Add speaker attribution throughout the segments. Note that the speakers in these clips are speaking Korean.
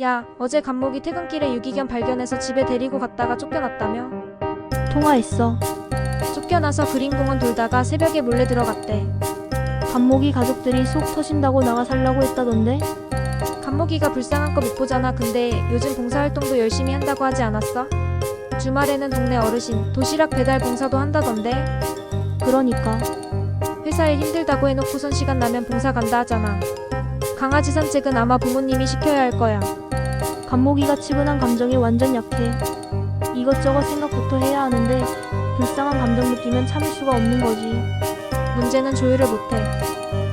Speaker 1: 야, 어제 간목이 퇴근길에 유기견 발견해서 집에 데리고 갔다가 쫓겨났다며?
Speaker 2: 통화했어.
Speaker 1: 쫓겨나서 그린공원 돌다가 새벽에 몰래 들어갔대.
Speaker 2: 간목이 가족들이 속 터진다고 나가 살라고 했다던데?
Speaker 1: 간목이가 불쌍한 거 못 보잖아. 근데 요즘 봉사활동도 열심히 한다고 하지 않았어? 주말에는 동네 어르신 도시락 배달 봉사도 한다던데
Speaker 2: 그러니까
Speaker 1: 회사 일 힘들다고 해놓고선 시간 나면 봉사 간다 하잖아. 강아지 산책은 아마 부모님이 시켜야 할 거야.
Speaker 2: 간목이가 치근한 감정에 완전 약해. 이것저것 생각부터 해야 하는데 불쌍한 감정 느끼면 참을 수가 없는 거지.
Speaker 1: 문제는 조율을 못해.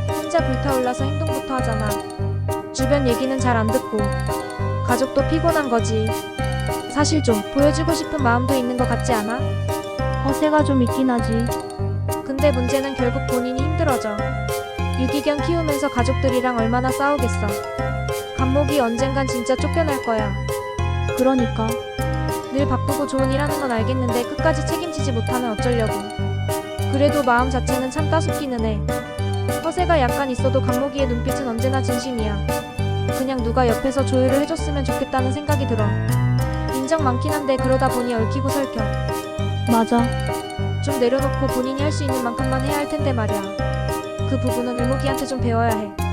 Speaker 1: 혼자 불타올라서 행동부터 하잖아. 주변 얘기는 잘 안 듣고. 가족도 피곤한 거지. 사실 좀 보여주고 싶은 마음도 있는 것 같지 않아?
Speaker 2: 허세가 좀 있긴 하지.
Speaker 1: 근데 문제는 결국 본인이 힘들어져. 유기견 키우면서 가족들이랑 얼마나 싸우겠어. 간목이 언젠간 진짜 쫓겨날 거야.
Speaker 2: 그러니까
Speaker 1: 늘 바쁘고 좋은 일 하는 건 알겠는데 끝까지 책임지지 못하면 어쩌려고. 그래도 마음 자체는 참 따숩기는 해. 허세가 약간 있어도 강목이의 눈빛은 언제나 진심이야. 그냥 누가 옆에서 조율을 해줬으면 좋겠다는 생각이 들어. 인정 많긴 한데 그러다 보니 얽히고 설켜.
Speaker 2: 맞아.
Speaker 1: 좀 내려놓고 본인이 할 수 있는 만큼만 해야 할 텐데 말이야. 그 부분은 을목이한테 좀 배워야 해.